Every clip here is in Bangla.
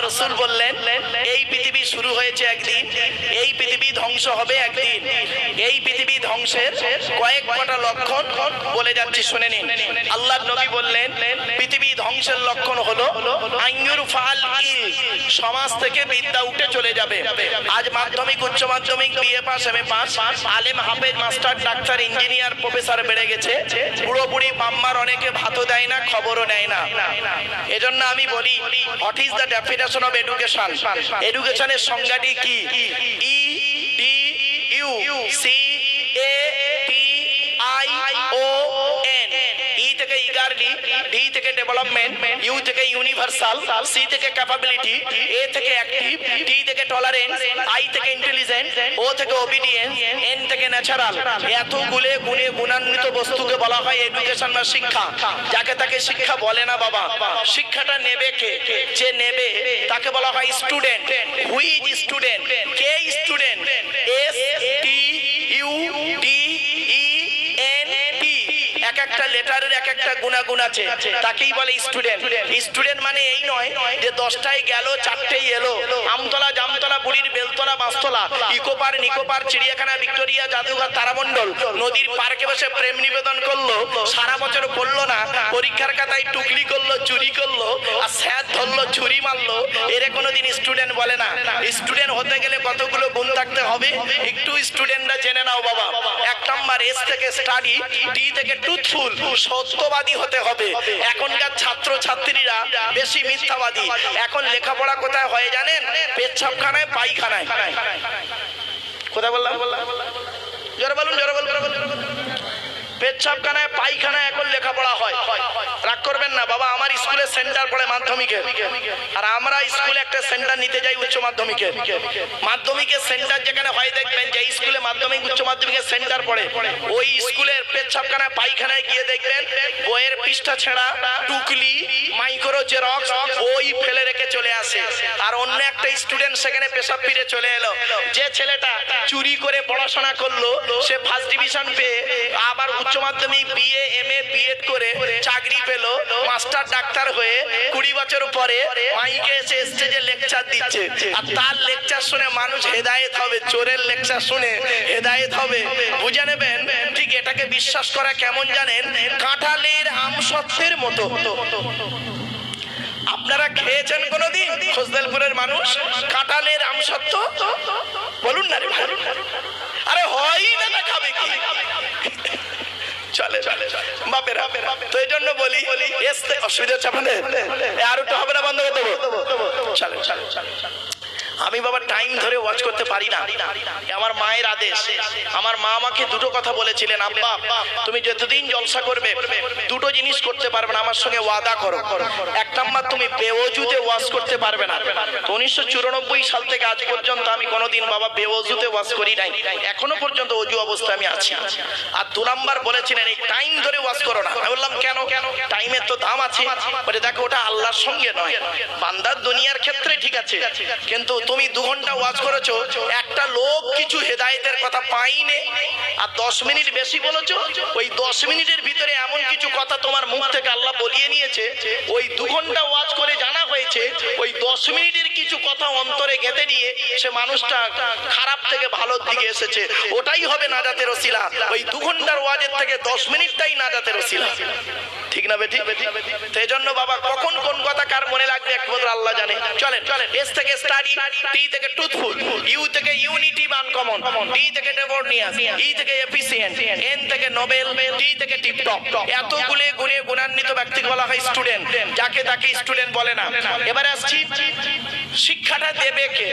আল্লাহ রসুল বললেন, এই পৃথিবী শুরু হয়েছে একদিন, এই পৃথিবী ধ্বংস হবে একদিন। এই পৃথিবী ধ্বংসের কয়েক কটা লক্ষণ বলে যাচ্ছি, শুনে নিন। আল্লাহ নবী বললেন, পৃথিবী ধ্বংসের লক্ষণ হলো আইনুর ফাল সমাজ থেকে বিদ্যা উঠে চলে যাবে। আজ মাধ্যমিক, উচ্চ মাধ্যমিক BA pass M A pass, আলেম, হাফেজ, মাস্টার, ডাক্তার, ইঞ্জিনিয়ার, প্রফেসর বেড়ে গেছে। বুড়ো বুড়ি মাম্মার অনেকে ভাতও দেয় না, খবরও নেয় না। এজন্য আমি বলি what is the definition of education এডুকেশনের সংজ্ঞাটি কি E D U C A T I O N E থেকে ডি থেকে ডেভেলপমেন্ট ইউ থেকে ইউনিভার্সাল সি থেকে ক্যাপাবিলিটি এ থেকে অ্যাক্টিভ টি থেকে টলারেন্স আই থেকে ইন্টেলিজেন্ট ও থেকে ওবিডিয়েন্স এন থেকে ন্যাচারাল এতগুলো গুণে গুণান্বিত বস্তুকে বলা হয় এডুকেশন বা শিক্ষা। যাকে তাকে শিক্ষা বলে না বাবা। শিক্ষাটা নেবে কে? যে নেবে, তাকে বলা হয় student who is student K student S T U D E N T এক একটা লেটারের এক একটা গুণাগুণ আছে। তাকেই বলে স্টুডেন্ট স্টুডেন্ট মানে এই নয় যে দশটায় গেল, চারটেই এলো। আমতলা, জামতলা, বুড়ির বেলতলা, বাঁশতলা, ইকোপার, নিকোপার, চিড়িয়াখানা, ভিক্টোরিয়া, জাদুঘর, তারামণ্ডল। নদীর পার্কে বসে প্রেম নিবেদন করল। সারা বছর পড়ল না, পরীক্ষার খাতায় টুকলি করল, চুরি করল, আর স্যার ধরলো ছুরি মারলো। এর কোনোদিন স্টুডেন্ট বলে না। স্টুডেন্ট হতে গেলে কতগুলো গুণ থাকতে হবে? একটু স্টুডেন্টরা জেনে নাও বাবা। এক নাম্বার এস থেকে স্টাডি টি থেকে টুথফুল সত্যবাদী হতে হবে। এখনকার ছাত্র ছাত্রীরা বেশি মিথ্যাবাদী। এখন লেখাপড়া কোথায় হয় জানেন? পেচ্ছাপখানায়, পায়খানায়। কোথায় বললাম? জোরে বলুন জোরে বলুন। পেচ্ছাপখানায়, পায়খানায় এখন লেখাপড়া হয়। রাগ করবেন না, বাবা, আমার স্কুলে সেন্টার পড়ে মাধ্যমিকে। আর আমরা স্কুলে একটা সেন্টার নিতে যাই উচ্চ মাধ্যমিকের মাধ্যমিকে সেন্টার যেখানে হয়, দেখবেন যে স্কুলে মাধ্যমিক, উচ্চ মাধ্যমিকের সেন্টার পড়ে। ওই স্কুলের পেচ্ছাপখানায়, পায়খানায় গিয়ে দেখবেন বইয়ের পৃষ্ঠা ছেঁড়া, টুকলি মাইক্রো জেরক্স ওই ফেলে রেখে চলে আসে। আর অন্য একটা স্টুডেন্ট সেখানে পেশাব ফিরে চলে এলো। যে ছেলেটা চুরি করে পড়াশোনা করল, সে ফার্স্ট ডিভিশন পেয়ে আবার উচ্চ মাধ্যমিক বিএ এম এ বিএড করে চাকরি পেল। মাস্টার ডাক্তার হয়ে কুড়ি বছর পরে মাইকে এসে স্টেজে লেকচার দিচ্ছে। আর তার লেকচার শুনে মানুষ হেদায়েত হবে, চোরের লেকচার শুনে হেদায়েত হবে। বুঝে নেবেন, ঠিক এটাকে বিশ্বাস করা কেমন জানেন? কাঁঠালের আমসত্বের মতো। আপনারা খেয়েছেন কোনোদিন? খোসদেলপুরের মানুষ? কাঁঠালের আমসত্ব বলুন না রে। আরে হয় না না খাবে কি? আমি বাবা টাইম ধরে ওয়াচ করতে পারি না। আমার মায়ের আদেশ। আমার মা আমাকে দুটো কথা বলেছিলেন, আব্বা, তুমি যতদিন জলসা করবে, দুটো জিনিস করতে পারবে না, আমার সঙ্গে ওয়াদা করো। এক নাম্বার তুমি বেওজুতে ওয়াজ করতে পারবে না। তো উনিশশো চুরানব্বই সাল থেকে আজ পর্যন্ত আমি কোনোদিন বাবা বেওজুতে ওয়াজ করি নাই। এখনও পর্যন্ত অজু অবস্থায় আমি আছি। আর দু নাম্বার বলেছিলেন, এই টাইম ধরে ওয়াজ করো না। আমি বললাম, কেন? কেন টাইমের তো দাম আছে। বলে, দেখো, ওটা আল্লাহর সঙ্গে নয়। বান্দার দুনিয়ার ক্ষেত্রে ঠিক আছে। কিন্তু তুমি দু ঘণ্টা ওয়াজ করেছ, একটা লোক কিছু হেদায়েতের কথা পাইনে আর দশ মিনিট বেশি বলেছ, ওই দশ মিনিটের ভিতরে এমন কিছু কথা তোমার মুখ থেকে আল্লাহ বলিয়ে নিয়েছে, ওই দু ঘণ্টা ওয়াজ করে জানা হয়েছে, ওই দশ মিনিটের কিছু কথা অন্তরে গেঁথে নিয়ে সে মানুষটা খারাপ থেকে ভালোর দিকে এসেছে। ওটাই হবে নাজাতের ওসিলা। ওই দু ঘণ্টার ওয়াজের থেকে দশ মিনিটটাই নাজাতের ওসিলা। ঠিক না বেঠিক সেই জন্য বাবা, কখন কোন কথা কার মনে লাগবে একমাত্র আল্লাহ জানে। চলেন এস থেকে স্টাডি টি থেকে টুথফুল ইউ থেকে ইউনিটি বান কমন ডি থেকে ডেভোর্নিয়াস ই থেকে এফিসিয়েন্ট এন থেকে নোবেল টি থেকে টিপটপ এতগুলো গুণে গুণান্বিত ব্যক্তিকে বলা হয় স্টুডেন্ট যাকে তাকে স্টুডেন্ট বলে না। এবারে আসছি শিক্ষাটা দেবে কে?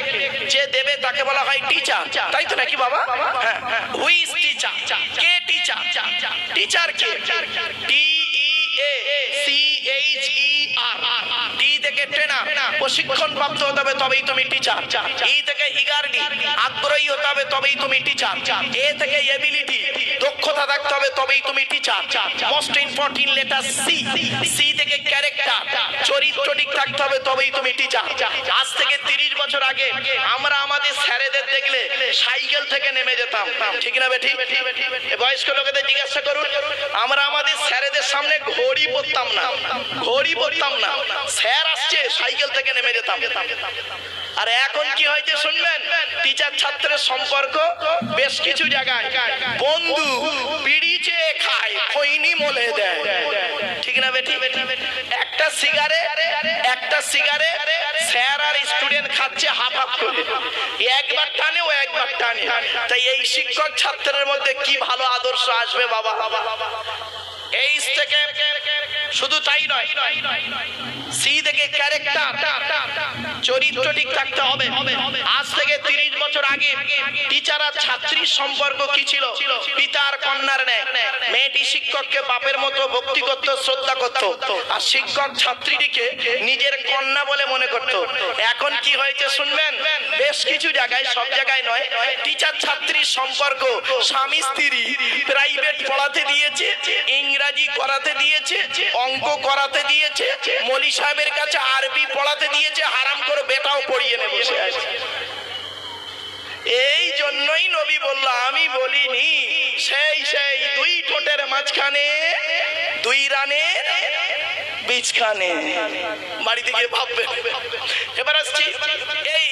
যে দেবে তাকে বলা হয় টিচার তাই তো নাকি বাবা? হ্যাঁ হুই টিচার কে teacher teacher K? T E A C H E R থেকে ট্রেনার প্রশিক্ষণ প্রাপ্ত হতে হবে, তবেই তুমি টিচার ই থেকে ইগারডি আগ্রহী হতে হবে, তবেই তুমি টিচার এ থেকে এবিলিটি দক্ষতা থাকতে হবে, তবেই তুমি teacher most important letter C C থেকে ক্যারেক্টার চরিত্র ঠিক থাকতে হবে তবেই তুমি টিচার আজ থেকে তিরিশ বছর আগে আমরা আমাদের স্যারেদের দেখলে সাইকেল থেকে নেমে যেতাম। ঠিক না বেঠি? বয়স্ক লোকেদের জিজ্ঞাসা করুন, আমরা আমাদের স্যারেদের সামনে ঘড়ি পরতাম না। ঘড়ি পরতাম না। স্যার আসছে, সাইকেল থেকে নেমে যেতাম। আর এখন কি হয়েছে শুনবেন? টিচার ছাত্রের সম্পর্ক বেশ কিছু জায়গায়। বন্ধু, বিড়ি খায়, খৈনি মলে দেয়। একটা সিগারেট একটা সিগারেট স্যার আর স্টুডেন্ট খাচ্ছে হাফ হাফ করে। একবার টানে, ও একবার টানে। তাই এই শিক্ষক ছাত্রের মধ্যে কি ভালো আদর্শ আসবে বাবা? এই থেকে শুধু তাই নয়, সি থেকে ক্যারেক্টার চরিত্র ঠিক থাকতে হবে। আজ থেকে তিরিশ বছর আগে টিচার আর ছাত্রীর সম্পর্ক কি ছিল? পিতার কন্যার ন্যায়। মেয়েটি শিক্ষককে বাপের মতো ভক্তি করত শ্রদ্ধা করত। আর শিক্ষক ছাত্রীটিকে নিজের কন্যা বলে মনে করত। এখন কি হয়েছে শুনবেন? বেশ কিছু জায়গায়, সব জায়গায় নয়, টিচার ছাত্রীর সম্পর্ক, স্বামী স্ত্রী প্রাইভেট পড়াতে দিয়েছে, ইংরাজি করাতে দিয়েছে, অঙ্ক করাতে দিয়েছে, মলি সাহেবের কাছে আরবি পড়াতে দিয়েছে, হারাম করে বেটাও পড়িয়ে নেবে এই জন্যই নবী বলল, আমি বলিনি, সেই সেই দুই ঠোঁটের মাঝখানে দুই রানের বীজখানে বাড়িতে গিয়ে ভাববে এবার আসছি। এই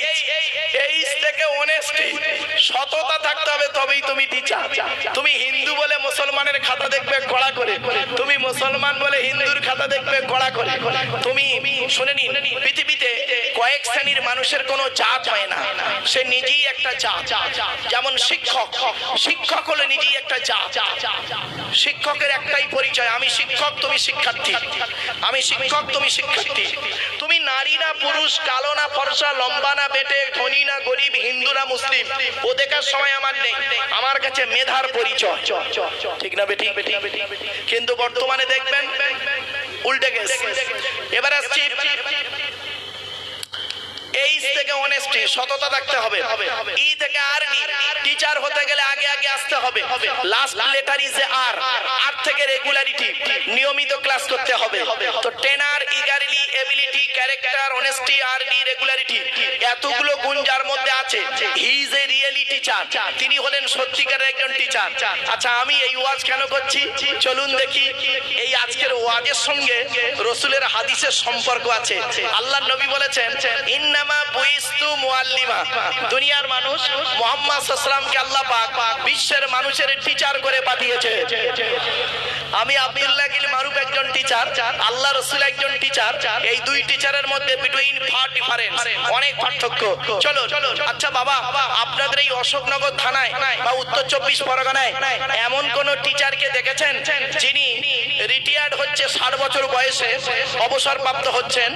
এই থেকে অনেস্টি সততা থাকতে হবে, তবেই তুমি টিচার তুমি হিন্দু বলে মুসলমানের খাতা দেখবে কড়া করে। তুমি মুসলমান বলে হিন্দুর খাতা দেখবে কড়া করে। তুমি, শুনে নিন, পৃথিবীতে কয়েক শ্রেণির মানুষের কোনো জাত হয় না। সে নিজেই একটা জাত যেমন শিক্ষক। শিক্ষক হলে নিজেই একটা জাত শিক্ষকের একটাই পরিচয়, আমি শিক্ষক, তুমি শিক্ষার্থী। আমি শিক্ষক, তুমি শিক্ষার্থী। তুমি নারী না পুরুষ, কালো না ফর্সা, লম্বা না বেটে, ধনী না গরিব, হিন্দু না মুসলিম, ও দেখার সময় আমার নেই। আমার কাছে মেধার পরিচয়। ঠিক না বেটি কিন্তু বর্তমানে দেখবেন, উল্টে গেছে। এবার আসছি এই থেকে অনেস্টি সততা থাকতে হবে। আর টিচার হতে গেলে আগে আগে আসতে হবে। নিয়মিত ক্লাস করতে হবে। তো ক্যারেক্টার আর এতগুলো গুণ যার মধ্যে আছে। এ রিয়েলি টিচার তিনি হলেন সত্যিকারের একজন টিচার আচ্ছা আমি এই ওয়াজ কেন করছি? চলুন দেখি। এই আজকের ওয়াজের সঙ্গে রসুলের হাদিসের সম্পর্ক আছে। আল্লাহ নবী বলেছেন ইন্নামা বুইস্তু মুআল্লিমা দুনিয়ার মানুষ মোহাম্মদ সাল্লামকে আল্লাহ পাক বিশ্বের মানুষের টিচার করে পাঠিয়েছে। আমি আব্দুল্লাহ গিল মারুফ একজন টিচার আল্লাহ রসুল একজন টিচার এই দুই টিচারের মধ্যে বিটুইন ফার ডিফারেন্স অনেক পার্থক্য। চলো আচ্ছা বাবা, আপনাদের এই অশোকনগর থানায় বা উত্তর চব্বিশ পরগনায় এমন কোন টিচারকে দেখেছেন যিনি রিটায়ার্ড হচ্ছে ষাট বছর বয়সে অবসর প্রাপ্ত হচ্ছেন,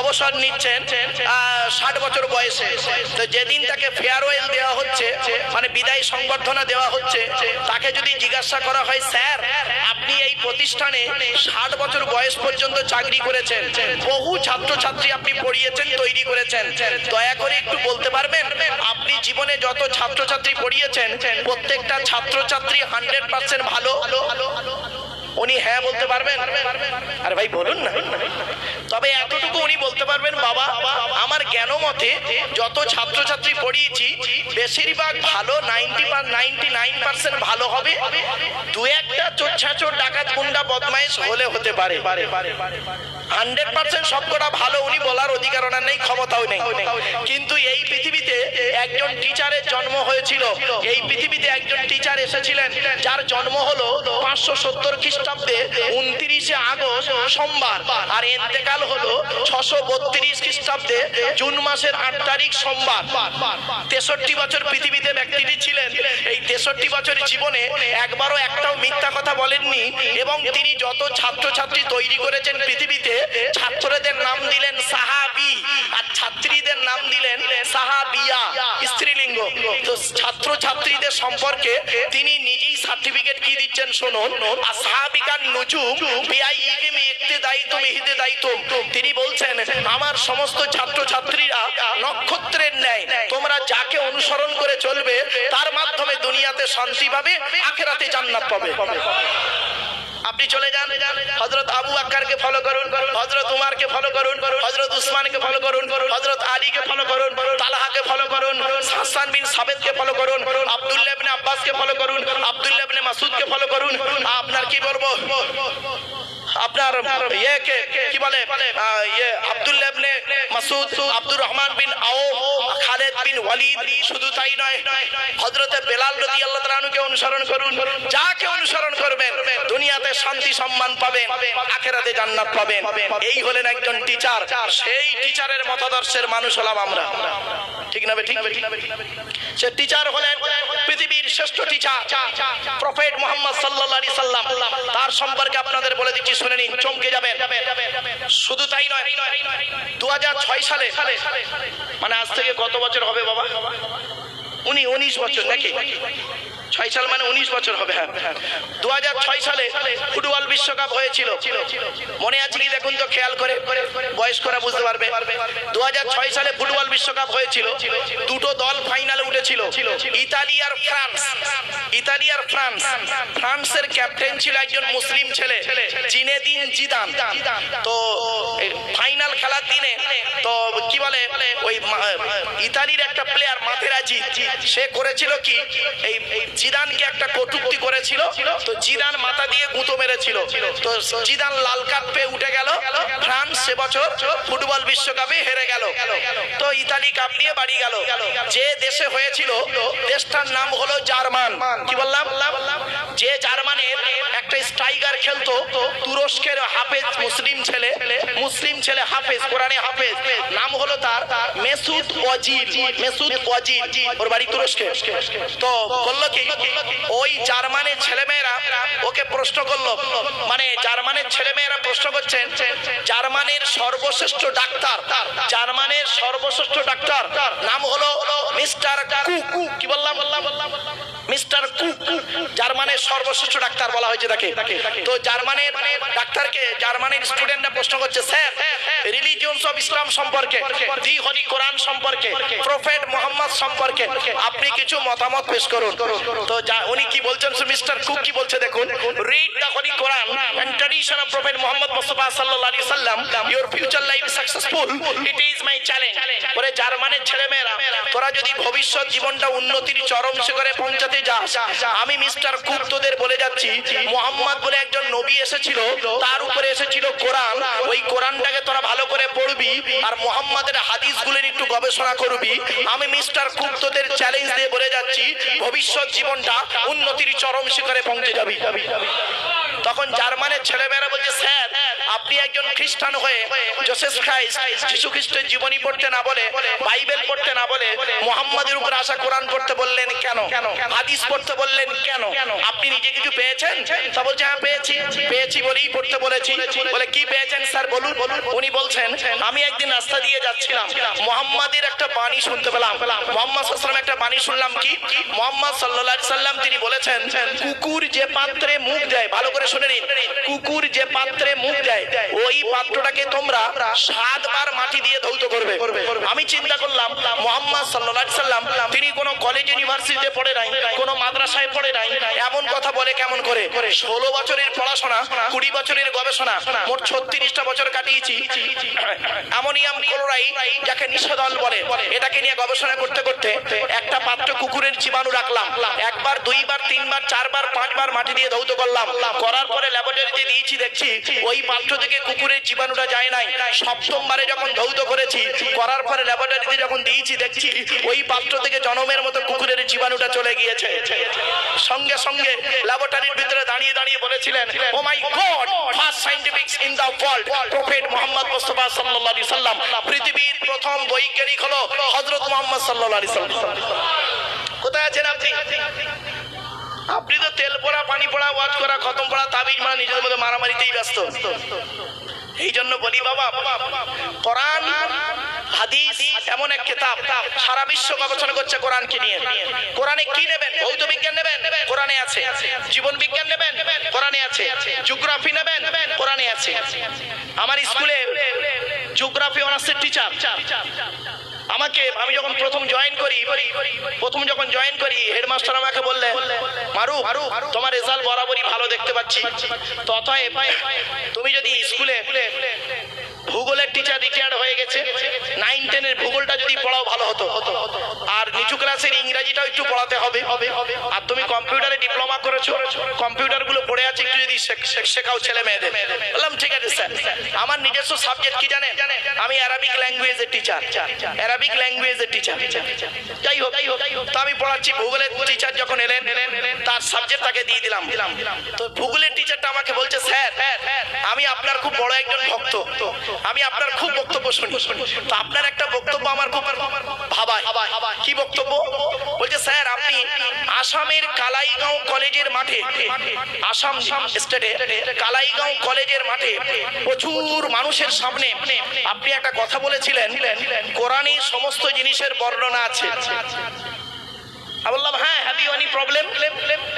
অবসর নিচ্ছেন ষাট বছর বয়সে। তো যেদিন তাকে ফেয়ারওয়েল দেওয়া হচ্ছে মানে বিদায় সংবর্ধনা দেওয়া হচ্ছে, তাকে যদি জিজ্ঞাসা করা হয়, স্যার, আপনি এই প্রতিষ্ঠানে ষাট বছর বয়স পর্যন্ত চাকরি করেছেন, বহু ছাত্রছাত্রী আপনি পড়িয়েছেন, তৈরি করেছেন। দয়া করে একটু বলতে পারবেন? আপনি জীবনে যত ছাত্রছাত্রী পড়িয়েছেন, প্রত্যেকটা ছাত্রছাত্রী হান্ড্রেড পার্সেন্ট ভালো। উনি হ্যাঁ বলতে পারবেন? আরে ভাই, বলুন না। তবে এতটুকু উনি বলতে পারবেন, বাবা, আমার জ্ঞান মতে যত ছাত্রছাত্রী পড়িয়েছি, বেশিরভাগ ভালো নাইনটি নাইনটি নাইন পার্সেন্ট ভালো হবে। দু একটা চোর ডাকাত গুন্ডা বদমাইশ হলে হতে পারে। হান্ড্রেড পার্সেন্ট সবকটা ভালো উনি বলার অধিকার ওনার নেই, ক্ষমতাও নেই। কিন্তু এই পৃথিবীতে একজন টিচারের জন্ম হয়েছিল। এই পৃথিবীতে একজন টিচার এসেছিলেন, যার জন্ম হলো পাঁচশো সত্তর খ্রিস্টাব্দে উনত্রিশে আগস্ট সোমবার। আর এতেকাল হলো ছশো বত্রিশ খ্রিস্টাব্দে, জুন মাসের আট তারিখ সোমবার। তেষট্টি বছর পৃথিবীতে ব্যক্তিটি ছিলেন। এই তেষট্টি জীবনে একবারও একটাও মিথ্যা কথা বলেননি এবং তিনি যত ছাত্রছাত্রী তৈরি করেছেন পৃথিবীতে, ছাত্রদের নাম দিলেন সাহাবি আর ছাত্রীদের নাম দিলেন সাহাবিয়া, স্ত্রীলিঙ্গ। তো ছাত্র ছাত্রীদের সম্পর্কে তিনি নিজেই সার্টিফিকেট কি দিচ্ছেন শুনুন। আসহাবিকান নুজুম বিআইইবিমি ইহতে দায়িত্ব ইহতে দায়িত্ব তিনি বলছেন, আমার সমস্ত ছাত্র ছাত্রীরা নক্ষত্রের ন্যায়, তোমরা যাকে অনুসরণ করে চলবে, তার মাধ্যমে দুনিয়াতে শান্তি পাবে, আখেরাতে জান্নাত পাবে। আপনি চলে যান। হজরত আবু আক্কারকে ফলো করুন। হজরত উমারকে ফলো করুন। হজরত উসমানকে ফলো করুন। হজরত আলীকে ফলো করুন। তালাহাকে ফলো করুন। হাসান বিন সাবেদকে ফলো করুন। আব্দুল্লাহ ইবনে আব্বাসকে ফলো করুন। আব্দুল্লাহ ইবনে মাসুদকে ফলো করুন। আপনার কি বলব? আপনার ইয়েকে কি? বলে? ইয়ে আব্দুল্লাহ ইবনে মাসুদ আব্দুর রহমান বিন আওফ, খালেদ বিন ওয়ালিদ, শুধু তাই নয়, হযরতে বেলাল রাদিয়াল্লাহু তাআলা আনহুকে অনুসরণ করুন, যাকে অনুসরণ করবেন, দুনিয়াতে শান্তি সম্মান পাবেন, আখেরাতে জান্নাত পাবেন। এই হলেন একজন টিচার সেই টিচারের মতাদর্শের মানুষ হলাম আমরা। ঠিক না ঠিক সে টিচার হলেন পৃথিবীর শ্রেষ্ঠ টিচার প্রফেট মোহাম্মদ সাল্লাল্লাহু আলাইহি সাল্লাম। তার সম্পর্কে আপনাদের বলে দিচ্ছি, শুনে নিন, চমকে যাবেন। শুধু তাই নয় দু সালে মানে আজ থেকে কত বছর হবে বাবা। উনি উনিশ বছর নাকি? ছয় সাল মানে উনিশ বছর হবে হ্যাঁ। দু হাজার ছয় সালে ফুটবল বিশ্বকাপ হয়েছিল। মনে আছে কি? দেখুন তো, খেয়াল করে, বয়স্করা বুঝতে পারবে। দু হাজার ছয় সালে ফুটবল বিশ্বকাপ হয়েছিল। দুটো দল ফাইনালে উঠেছিল। ইতালি আর ফ্রান্স। ইতালি আর ফ্রান্স। ফ্রান্সের ক্যাপ্টেন ছিল একজন মুসলিম ছেলে, জিনেদিন জিদান। তো ফাইনাল খেলার দিনে, তো, কি বলে, ওই ইতালির একটা প্লেয়ার মাথেরাজি সে করেছিল কি? এই এই জিদানকে একটা কটূক্তি করেছিল, তো জিদান মাথা দিয়ে গুঁতো মেরেছিল। তো জিদান লাল কার্ড পেয়ে উঠে গেল। ফ্রান্স সে বছর ফুটবল বিশ্বকাপে হেরে গেল। তো ইতালি কাপ নিয়ে বাড়ি গেল। যে দেশে হয়েছিল, দেশটার নাম হলো জার্মান। কি বললাম? যে জার্মানের একটা স্ট্রাইকার খেলতো তুরস্কের হাফেজ মুসলিম ছেলে মুসলিম ছেলে হাফেজ, কোরআনে হাফেজ। নাম হলো তার মেসুদ ওয়াজির মেসুদ ওয়াজির ওর বাড়ি তুরস্কে। তো করল কি ওই জার্মানের ছেলেমেয়েরা ওকে প্রশ্ন করল মানে জার্মানের ছেলেমেয়েরা প্রশ্ন করছেন, জার্মানের সর্বশ্রেষ্ঠ ডাক্তার, জার্মানের সর্বশ্রেষ্ঠ ডাক্তার নাম হলো মিস্টার কুক কি বললাম বললাম? বললাম মিস্টার কুক জার্মানের সর্বশ্রেষ্ঠ ডাক্তার বলা হয়েছে তাকে। তো জার্মানের ডাক্তারকে, জার্মানির স্টুডেন্টরা প্রশ্ন করছে, স্যার রিলিজিয়নস অফ ইসলাম সম্পর্কে দি হলি কোরআন সম্পর্কে প্রফেট মোহাম্মদ সম্পর্কে, আপনি কিছু মতামত পেশ করুন। তো উনি কি বলছেন মিস্টার কুক কি বলছে দেখুন। Read the holy Quran and tradition of prophet Muhammad Mustafa সাল্লাল্লাহু আলাইহি সাল্লাম your future life successful it is my challenge করে জার্মানের ছেলেমেয়েরা, তোরা যদি ভবিষ্যৎ জীবনটা উন্নতির চরম শিখরে পৌঁছাতে যাস আমি মিস্টার কুক তোদের বলে যাচ্ছি, মোহাম্মদ বলে একজন নবী এসেছিল, তার উপরে এসেছিল কোরআন। ওই কোরআনটাকে তোরা ভালো করে পড়বি আর মোহাম্মদের হাদিসগুলোর একটু গবেষণা করবি। আমি মিস্টার কুক তোদের চ্যালেঞ্জ দিয়ে বলে যাচ্ছি, ভবিষ্যৎ জীবনটা উন্নতির চরম শিখরে পৌঁছে যাবি। তখন জার্মানের ছেলেমেয়েরা বলছে, স্যার আপনি একজন খ্রিস্টান হয়ে জোসেফ ক্রাইস্ট যিশু খ্রিস্টের জীবনী পড়তে না বলে, বাইবেল পড়তে না বলে, মোহাম্মদের উপর আসা কোরআন পড়তে বললেন কেন? হাদিস পড়তে বললেন কেন? আপনি নিজে কিছু পেয়েছেন? তা বলছে হ্যাঁ পেয়েছি। পেয়েছি বলেই পড়তে বলেছি। বলে, কি পেয়েছেন স্যার, বলুন। উনি বলছেন, আমি একদিন রাস্তা দিয়ে যাচ্ছিলাম। মোহাম্মদের একটা বাণী শুনতে পেলাম। মোহাম্মদ সাল্লাম একটা বাণী শুনলাম কি? মোহাম্মদ সাল্লাল্লাহু সাল্লাম তিনি বলেছেন, কুকুর যে পাত্রে মুখ দেয়, ভালো করে শুনে নিন, কুকুর যে পাত্রে মুখ দেয় ওই পাত্রটাকে তোমরা সাতবার মাটি দিয়ে ধৌত করবে। আমি চিন্তা করলাম, মোহাম্মদ আলাইহি সাল্লাম, তিনি কোনো কলেজ ইউনিভার্সিটিতে পড়ে নাই, কোনো মাদ্রাসায় পড়ে নাই, এমন কথা বলে কেমন করে? ষোলো বছরের পড়াশোনা, কুড়ি বছরের গবেষণা, মোট ছত্রিশটা বছর কাটিয়েছি। অ্যামোনিয়াম যাকে বলে, এটাকে নিয়ে গবেষণা করতে করতে একটা পাত্র কুকুরের জীবাণু রাখলাম। একবার, দুইবার, তিনবার, চারবার, পাঁচবার মাটি দিয়ে ধৌত করলাম। করার পরে ল্যাবরেটরিতে দিয়েছি, দেখছি, ওই পাত্র থেকে কুকুরের জীবাণুটা যায় নাই। সপ্তমবারে যখন ধৌত করেছি, করার পরে ল্যাবরেটরিতে যখন দিয়েছি, দেখছি ওই পাত্র থেকে জনমের মতো কুকুরের জীবাণুটা চলে গিয়েছে। সঙ্গে সঙ্গে ল্যাবরেটরির ভিতরে দাঁড়িয়ে দাঁড়িয়ে বলেছিলেন ও my God first scientifics in the world prophet Muhammad Mustafa সাল্লাল্লাহু আলাইহি সাল্লাম, পৃথিবীর প্রথম বৈজ্ঞানিক হলো হযরত মুহাম্মদ সাল্লাল্লাহু আলাইহি সাল্লাম। কোথায় আছেন আপনি? আপনি তো তেল পড়া, পানি পড়া, ওয়াজ করা, খতম পড়া, তাবিজ মারা নিজের মধ্যে মারামারিতেই ব্যস্ত। এই জন্য বলি বাবা, কোরআন, হাদিস, এমন এক কিতাব সারা বিশ্ব গবেষণা করছে কোরআনকে নিয়ে। কোরআনে কি নেবেন? ভৌত বিজ্ঞান নেবেন? কোরআনে আছে। জীবন বিজ্ঞান নেবেন? কোরআনে আছে। জিওগ্রাফি নেবেন? কোরআনে আছে। আমার স্কুলে জিওগ্রাফি অনার্সের টিচার আমাকে, আমি যখন প্রথম জয়েন করি, প্রথম যখন জয়েন করি হেডমাস্টার আমাকে বললে, মারু, তোমার রেজাল্ট বরাবরই ভালো দেখতে পাচ্ছি। তথায় তুমি যদি স্কুলে ভূগোলের টিচার রিটায়ার্ড হয়ে গেছে। নাইন টেনের ভূগোলটা যদি পড়াও ভালো হতো। আর নিচু ক্লাসের ইংরাজিটাও একটু পড়াতে হবে। আর তুমি কম্পিউটারে ডিপ্লোমা করেছ। কম্পিউটারগুলো পড়ে আছে, একটু যদি শেখ- শেখ- শেখাও ছেলে মেয়েদের। বললাম, ঠিক আছে স্যার আমার নিজস্ব সাবজেক্ট কি জানেন? আমি অ্যারাবিক ল্যাঙ্গুয়েজের টিচার অ্যারাবিক ল্যাঙ্গুয়েজের টিচার যাই হোক যাই হোক তো আমি পড়াচ্ছি। ভূগোলের টিচার যখন এলেন, তার সাবজেক্ট তাকে দিয়ে দিলাম। তো ভূগোলের টিচারটা আমাকে বলছে, স্যার আমি আপনার খুব বড় একজন ভক্ত। আমি আপনার খুব বক্তব্য শুনি। তো আপনার একটা বক্তব্য আমার খুব ভাবায়। কি বক্তব্য? বলছে, স্যার, আপনি আসামের কালাইগাঁও কলেজের মাঠে, আসাম স্টেটে কালাইগাঁও কলেজের মাঠে প্রচুর মানুষের সামনে আপনি একটা কথা বলেছিলেন, কোরআনে সমস্ত জিনিসের বর্ণনা আছে। আমি বললাম হ্যাঁ হ্যাভ ইউ এনি প্রবলেম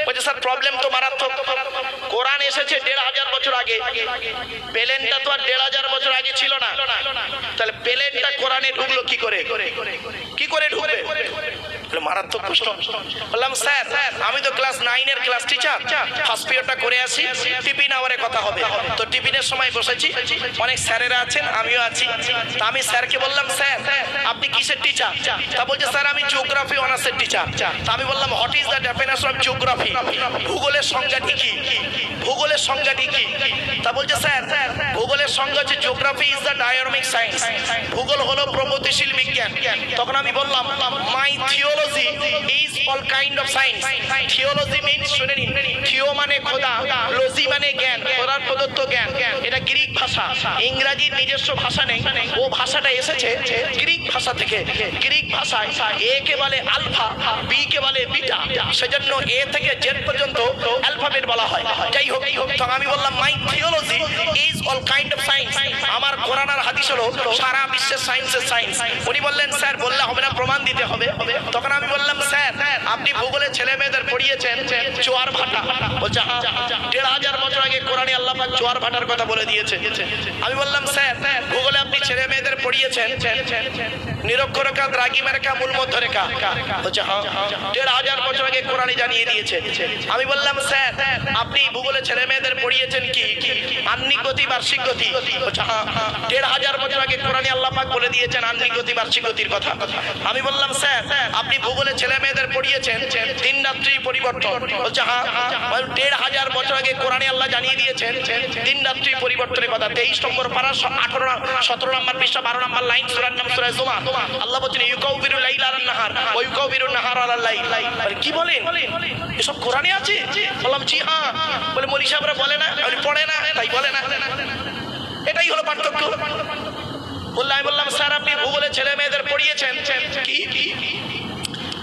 বলছে, স্যার প্রবলেম তো মারাত্মক। কোরআন এসেছে দেড় হাজার বছর আগে। প্লেনটা তো আর দেড় হাজার বছর আগে ছিল না। তাহলে প্লেনটা কোরআনে ঢুকলো কি করে? কি করে ঢুকবে? মারাত্মক প্রশ্ন। বললাম, স্যার, আমি তো ক্লাস নাইনের ক্লাস টিচার। ফার্স্ট পিরিয়ডটা করে আসি, টিফিন আওয়ারে কথা হবে। তো টিফিনের সময় বসেছি। অনেক স্যারেরা আছেন, আমিও আছি। তা আমি স্যারকে বললাম, স্যার, আপনি কিসের টিচার? তা বলছে, স্যার, আমি জিওগ্রাফি অনার্সের টিচার। তা আমি বললাম, what is the definition of geography? ভূগোলের সংজ্ঞাটি কি ভূগোলের সংজ্ঞাটি কি তা বলছে, স্যার, ভূগোলের সংজ্ঞা হচ্ছে geography is the dynamic science. ভূগোল হলো প্রগতিশীল বিজ্ঞান। তখন আমি বললাম, my theology is all kind of science theology means শুনে নিন, থিও মানে খোদা, লজি মানে জ্ঞান, খোদার প্রদত্ত জ্ঞান। এটা গ্রিক ভাষা। ইংরাজির নিজস্ব ভাষা নেই। ও ভাষাটা এসেছে গ্রিক ভাষা থেকে। গ্রিক ভাষায় এ কে বলে আলফা বি কে বলে বিটা। সেজন্য এ থেকে জেড পর্যন্ত অ্যালফাবেট বলা হয়। যাই হোক তো আমি বললাম my theology is all kind of science আমার কোরআন আর হাদিস হলো সারা বিশ্বের সায়েন্সের সায়েন্স উনি বললেন, স্যার, বললে হবে না, প্রমাণ দিতে হবে। তখন আমি বললাম, স্যার, আপনি ভূগোলে ছেলে মেয়েদের পড়িয়েছেন জোয়ার ভাটা। বলছে হ্যাঁ দেড় হাজার বছর আগে কোরআনে আল্লাহ জোয়ার ভাটার কথা বলে দিয়েছে। আমি বললাম, স্যার, ভূগোলে আপনি ছেলে মেয়েদের পড়িয়েছেন নিরক্ষরেখা বলছে হ্যাঁ দেড় হাজার বছর আগে জানিয়ে দিয়েছে। আমি বললাম, স্যার, আপনি ভূগোলে ছেলে মেয়েদের পড়িয়েছেন কি? আন্নিক গতি, বার্ষিক গতি? হ্যাঁ দেড় হাজার বছর আগে কোরআনে আল্লাহ বলে দিয়েছেন আন্নিক গতি, বার্ষিক গতির কথা। আমি বললাম, স্যার, আপনি ভূগোলে ছেলে মেয়েদের পড়িয়েছেন দিন রাত্রি পরিবর্তন। বলছে হ্যাঁ দেড় হাজার বছর আগে কোরআনে আল্লাহ জানিয়ে দিয়েছেন দিন রাত্রি পরিবর্তনের কথা। তেইশ নম্বর পারা আঠারো সতেরো নম্বর পৃষ্ঠা বারো নম্বর লাইন সুরার নাম সুরায় জমা আল্লাহ বলছেন ইউকাউ বিরু লাইল আর নাহার ইউকাউ বিরু নাহার আর লাইল। বলে, কি বলেন এসব কোরআনে আছে? বললাম জি হ্যাঁ। বলে মলি সাহেবরা বলে না বলে, পড়ে না তাই বলে না। এটাই হলো পার্থক্য। বললাম আমি বললাম স্যার আপনি ভূগোলে ছেলে মেয়েদের পড়িয়েছেন। কি?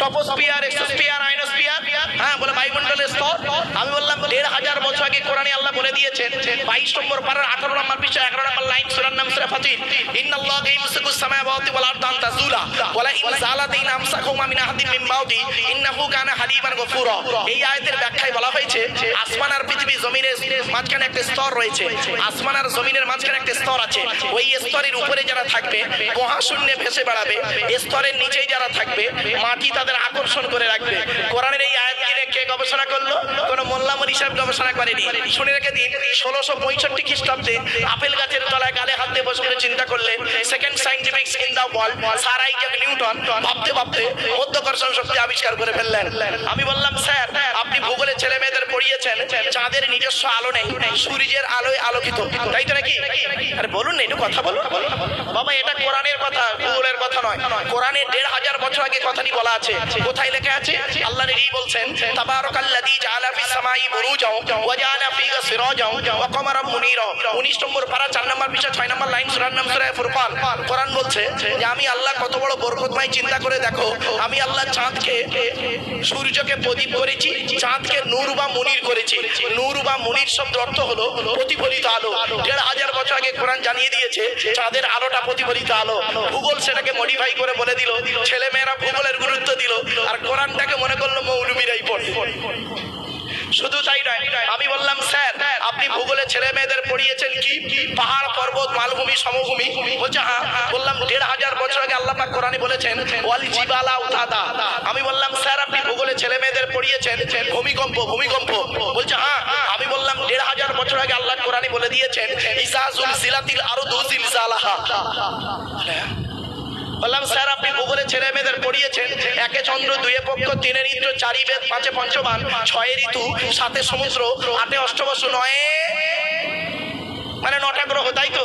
টপোস্পিয়ার এক্সোস্পিয়ার আইনোস্পিয়ার হ্যাঁ বলে বায়ুমণ্ডলের স্তর। আমি বললাম দেড় হাজার বছর আগে কোরআনে আল্লাহ বলে দিয়েছেন বাইশ নম্বর পারার আঠারো নম্বর পৃষ্ঠা এগারো নম্বর লাইন সুরার নাম সুরা ফাতির ইন্নাল্লাহ ইয়ামসিকুস সামাওয়াতি ওয়াল আরদা আন তাজুলা ওয়ালা ইন জালাত ইন আমসাকুমা মিন আহাদিন মিন বাউদি ইন্নাহু কানা হালিমান গফুরা। এই আয়াতের ব্যাখ্যায় বলা হয়েছে, আসমান আর পৃথিবী জমিনের মাঝখানে একটা স্তর রয়েছে। আসমান আর জমিনের মাঝখানে একটা স্তর আছে। ওই স্তরের উপরে যারা থাকবে, মহাশূন্যে ভেসে বেড়াবে। স্তরের নিচেই যারা থাকবে, মাটি তাদের আকর্ষণ করে রাখবে। কোরআনের এই আয়াত কিনে কে গবেষণা করল? কোন মনি সাহেব গবেষণা করেনি। শুনে রেখে দিন, ষোলোশো পঁয়ষট্টি খ্রিস্টাব্দে আপেল গাছের তলায় গালে হাত দিয়ে বসে বসে চিন্তা করলে second scientific in the world sir Isaac Newton. ভাবতে ভাবতে মধ্যাকর্ষণ শক্তি আবিষ্কার করে ফেললেন। আমি বললাম, স্যার, আপনি ভূগোলের ছেলে মেয়েদের পড়িয়েছেন, চাঁদের নিজস্ব আলো নেই, সূর্যের আলোয় আলোকিত, তাই তো নাকি? আরে বলুন না, একটু কথা বলুন। বাবা, এটা কোরআনের কথা, ভূগোলের কথা নয়। কোরআনের দেড় হাজার বছর আগে কথাটি বলা আছে কোথায় লেখা আছে? আল্লাহ বলছেন জাআলা ফিস বুরুজাও ওয়া জাআলা সিরাজাও ওয়া কমারাম মুনীরা 19 নম্বর পারা 4 নম্বর পৃষ্ঠা 6 নম্বর লাইন, সূরার নাম সূরা ফুরকান। কোরআন বলছে যে, আমি আল্লাহ কত বড় বরকতময় চিন্তা করে দেখো, আমি আল্লাহ চাঁদকে, সূর্যকে প্রদীপ করেছি, চাঁদকে নূর বা মুনির করেছি। নূর বা মুনির শব্দ অর্থ হলো প্রতিফলিত আলো। দেড় হাজার বছর আগে কোরআন জানিয়ে দিয়েছে, চাঁদের আলোটা প্রতিফলিত আলো। ভূগোল সেটাকে মডিফাই করে বলে দিল ছেলে মেয়েরা ভূগোলের গুরুত্ব দিল। আর কোরআনটাকে মনে করল মৌলবীরাই পড়ে। শুধু তাই নয়, আমি বললাম, স্যার, আপনি ভূগোলে ছেলে মেয়েদের পড়িয়েছেন কি? পাহাড়, পর্বত, মালভূমি, সমভূমি? বলছে হ্যাঁ বললাম, দেড় হাজার বছর আগে আল্লাহ পাক কোরআনে বলেছেন, ওয়াল জিবালা উতাদা। আমি বললাম, স্যার, আপনি ভূগোলে ছেলে মেয়েদের পড়িয়েছেন, ভূমিকম্প ভূমিকম্প। বলছে হ্যাঁ। আমি বললাম, দেড় হাজার বছর আগে আল্লাহ কোরআনে বলে দিয়েছেন ইসাজুল জিলাতিল আরও দুজিল জালাহা বললাম, স্যার, আপনি ভূগোলে ছেলে মেয়েদের পড়িয়েছেন। একে চন্দ্র, দুয়ে পক্ষ তিনের ইন্দ্র চারি বেদ, পাঁচে পঞ্চমান ছয়ে ঋতু, সাতে সমুদ্র, আটে অষ্টবসু, নয়ে মানে নটা গ্রহ, তাই তো?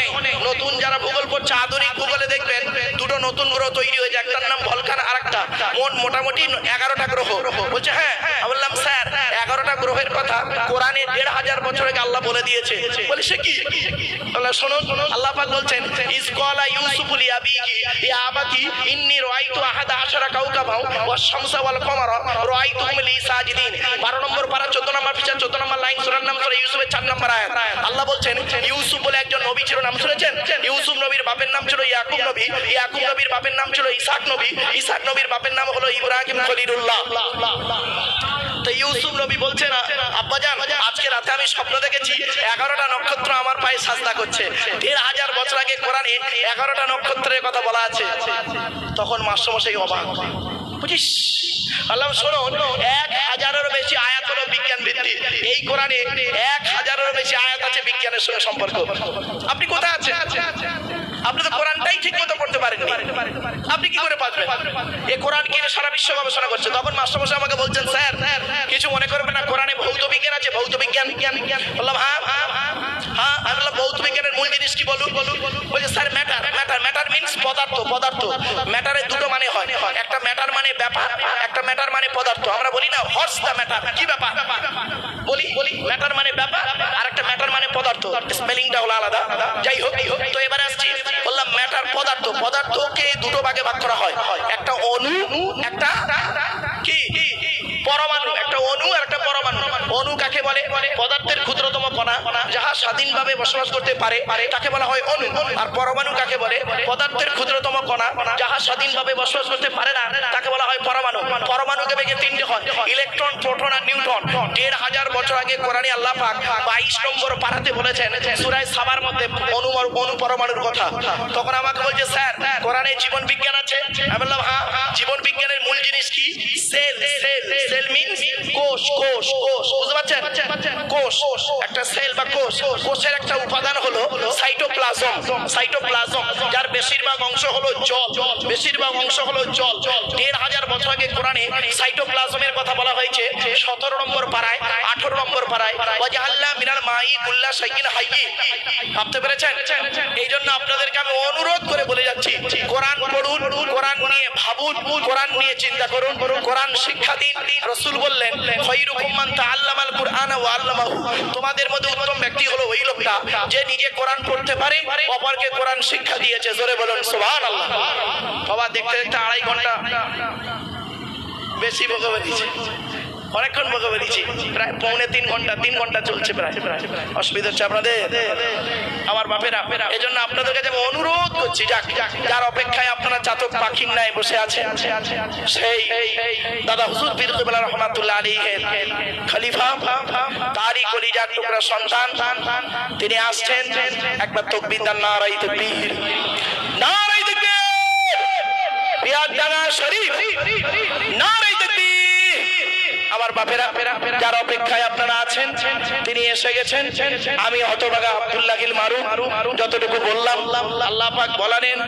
নেই নতুন যারা ভূগোল পড়ছে আধুনিক ভূগোলে দেখবেন, দুটো নতুন গ্রহ তৈরি হয়েছে, একটার নাম ভলকান আর একটা মোট মোটামুটি এগারোটা গ্রহ। বলছে হ্যাঁ বললাম, স্যার, এগারোটা গ্রহের কথা কোরআনে দেড় হাজার বছর আগে আল্লাহ বলে দিয়েছে। বলে, সে কি? শুনুন, আল্লাহ পাক বলছেন ইন্নী আহাদা শামসা ওয়াল লি সাজিদিন 12 নম্বর পারা 14 নম্বর পিছা 14 নম্বর লাইন, সূরার নাম সূরা ইউসুফের 4 নম্বর আয়াত। আল্লাহ বলছেন, ইউসুফ বলে একজন নবী ছিল, নাম শুনেছেন? ইউসুফ নবীর বাপের নাম ছিল ইয়াকুব নবী। ইয়াকুব নবীর বাপের নাম ছিল ইসাক নবী। ইসাক নবীর বাপের নাম হলো ইব্রাহিম খলিলুল্লাহ। তো ইউসুফ নবী বলছে না আব্বাজান আজকে রাতে আমি স্বপ্ন দেখেছি, এগারোটা নক্ষত্র আমার পায়ে সাজদা করছে। দেড় হাজার বছর আগে কোরআনে এগারোটা নক্ষত্রের কথা বলা আছে। তখন মাস্টারমশাই অবাক। বুঝিস? আল্লাহ শোনো, এক হাজারেরও বেশি আয়াত হলো বিজ্ঞান ভিত্তিক। এই কোরআনে এক হাজারেরও বেশি আয়াত আছে বিজ্ঞানের সঙ্গে সম্পর্ক। আপনি কোথায় আছেন? আপনি তো কোরআনটাই ঠিক মতো পড়তে পারেননি। আপনি কি করে পারবেন? এই কোরআন কিনে সারা বিশ্ব গবেষণা করছে? তখন মাস্টারমশাই আমাকে বলছেন, স্যার, কিছু মনে করবেন না, কোরআনে ভৌত বিজ্ঞান আছে, ভৌত বিজ্ঞান। বিজ্ঞান বিজ্ঞান বললাম হ্যাঁ হ্যাঁ হ্যাঁ আমি বললাম, ভৌত বিজ্ঞানের মূল জিনিস কি বলুন? বলুন বলছে, sir, matter matter matter means পদার্থ পদার্থ। ম্যাটারের দুটো মানে হয়। একটা ম্যাটার মানে একটা ম্যাটার মানে পদার্থ। আমরা বলি না হর্স দ্য ম্যাটার কি ব্যাপার? বলি বলি ম্যাটার মানে ব্যাপার আর একটা ম্যাটার মানে পদার্থ। স্পেলিংটা হলো আলাদা। যাই হোক তো এবারে আসছি, বললাম ম্যাটার পদার্থ। পদার্থকে দুটো ভাগে ভাগ করা হয়। একটা অনু একটা কি? পরমাণু। একটা অনু আর একটা পরমাণু। অনু কাকে বলে? পদার্থের ক্ষুদ্রতম কণা। যাহা স্বাধীনভাবে বসবাস করতে পারে, তাকে বলা হয় অনু আর পরমাণু কাকে বলে? পদার্থের ক্ষুদ্রতম কণা। যাহা স্বাধীনভাবে বসবাস করতে পারে না, তাকে বলা হয় পরমাণু। ভেঙে তিনটে হয়। ইলেকট্রন, প্রোটন আর নিউট্রন। দেড় হাজার বছর আগে কোরআনে আল্লাহ পাক বাইশ নম্বর পাড়াতে বলেছেন, সুরায় সাবার মধ্যে অনুমর অনুপরমাণুর কথা। তখন আমাকে বলছে, স্যার, কোরআনে জীবন বিজ্ঞান আছে? আমি বললাম হ্যাঁ। কোষ কোষ কোষ, বুঝতে পারছেন? কোষ, একটা সেল বা কোষ, কোষের একটা উপাদান হলো সাইটোপ্লাজম সাইটোপ্লাজম, যার বেশিরভাগ অংশ হলো জল, বেশিরভাগ অংশ হলো জল। দেড় হাজার বছর আগে কোরআনে সাইটোপ্লাজমের কথা বলা হয়েছে, সতেরো নম্বর পাড়ায়, আঠারো নম্বর পাড়ায় ওয়াজাহাল্লাহ মিনাল মাই কুল্লা সাইকিন হাইয়ি। ভাবতে পেরেছেন? এই জন্য আপনাদেরকে আমি অনুরোধ করে বলে যাচ্ছি, কোরআন পড়ুন, কোরআন নিয়ে ভাবুন, কোরআন নিয়ে চিন্তা করুন, কোরআন শিক্ষা দিন। রসুল বললেন তোমাদের মধ্যে উত্তম ব্যক্তি হলো ওই লোকটা যে নিজে কোরআন পড়তে পারে, অপরকে কোরআন শিক্ষা দিয়েছে। জোরে বলুন, সুবহানাল্লাহ। বাবা, দেখতে দেখতে আড়াই ঘণ্টা বেশি বকে বেরিয়েছে অনেকক্ষণ বকে বেরিয়েছি। প্রায় পৌনে তিন ঘণ্টা তিন ঘণ্টা চলছে প্রায়। অসুবিধা হচ্ছে আপনাদের? আমার বাপেরা এই জন্য আপনাদের কাছে অনুরোধ করছি, যাক, যার অপেক্ষায় আপনারা চাতক পাখির ন্যায় বসে আছেন, সেই দাদা হুজুর বিরুদ্দুল্লাহ রহমাতুল্লাহ আলী খলিফা, তারই কলিজার টুকরা সন্তান। তিনি আসছেন, একবার তকবির দান নারাই তকবির। নারাই তকবির! বিয়ার ডাঙ্গা শরীফ! নারাই আমার বাপেরা, যার অপেক্ষায় আপনারা আছেন, তিনি এসে গেছেন। আমি হতভাগা আব্দুল্লাহিল মারু যতটুকু বললাম, আল্লাহ পাক বলালেন